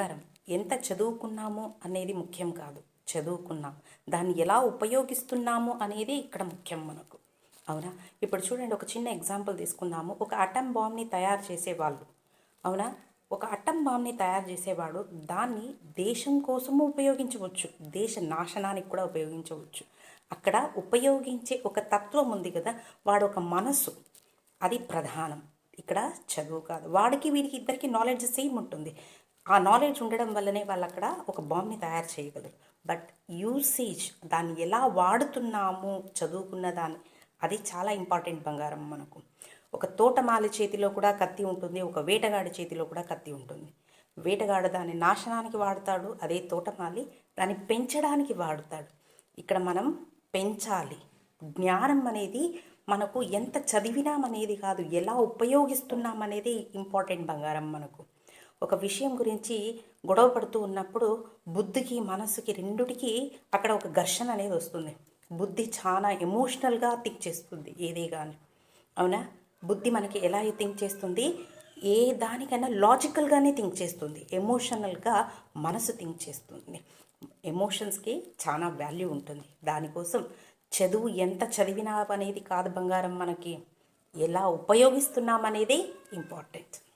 బంగారం ఎంత చదువుకున్నాము అనేది ముఖ్యం కాదు. చదువుకున్నాం. దాన్ని ఎలా ఉపయోగిస్తున్నాము అనేది ఇక్కడ ముఖ్యం మనకు. అవునా? ఇప్పుడు చూడండి ఒక చిన్న ఎగ్జాంపుల్ తీసుకుందాము. ఒక అటం బాంబ్ని తయారు చేసేవాళ్ళు. అవునా? ఒక అట్టం బాంబ్ని తయారు చేసేవాడు దాన్ని దేశం కోసము ఉపయోగించవచ్చు. దేశ నాశనానికి కూడా ఉపయోగించవచ్చు. అక్కడ ఉపయోగించే ఒక తత్వం ఉంది కదా వాడు ఒక మనస్సు. అది ప్రధానం. ఇక్కడ చదువు కాదు. వాడికి వీడికి ఇద్దరికి నాలెడ్జ్ సేమ్ ఉంటుంది. ఆ నాలెడ్జ్ ఉండడం వల్లనే వాళ్ళు అక్కడ ఒక బాంబ్ని తయారు చేయగలరు. బట్ యూసేజ్ దాన్ని ఎలా వాడుతున్నాము చదువుకున్న దాన్ని అది చాలా ఇంపార్టెంట్ బంగారం మనకు. ఒక తోటమాలి చేతిలో కూడా కత్తి ఉంటుంది ఒక వేటగాడి చేతిలో కూడా కత్తి ఉంటుంది. వేటగాడు దాన్ని నాశనానికి వాడతాడు అదే తోటమాలి దాన్ని పెంచడానికి వాడుతాడు. ఇక్కడ మనం పెంచాలి. జ్ఞానం అనేది మనకు ఎంత చదివినాం అనేది కాదు ఎలా ఉపయోగిస్తున్నాం అనేది ఇంపార్టెంట్ బంగారం మనకు. ఒక విషయం గురించి గొడవ పడుతూ ఉన్నప్పుడు బుద్ధికి మనసుకి రెండుటికి అక్కడ ఒక ఘర్షణ అనేది వస్తుంది. బుద్ధి చాలా ఎమోషనల్గా థింక్ చేస్తుంది ఏదే కానీ అవునా? బుద్ధి మనకి ఎలా థింక్ చేస్తుంది? ఏ దానికైనా లాజికల్గానే థింక్ చేస్తుంది. ఎమోషనల్గా మనసు థింక్ చేస్తుంది. ఎమోషన్స్కి చాలా వాల్యూ ఉంటుంది. దానికోసం చదువు ఎంత చదివినా అనేది కాదు బంగారం మనకి. ఎలా ఉపయోగిస్తున్నాం అనేది ఇంపార్టెంట్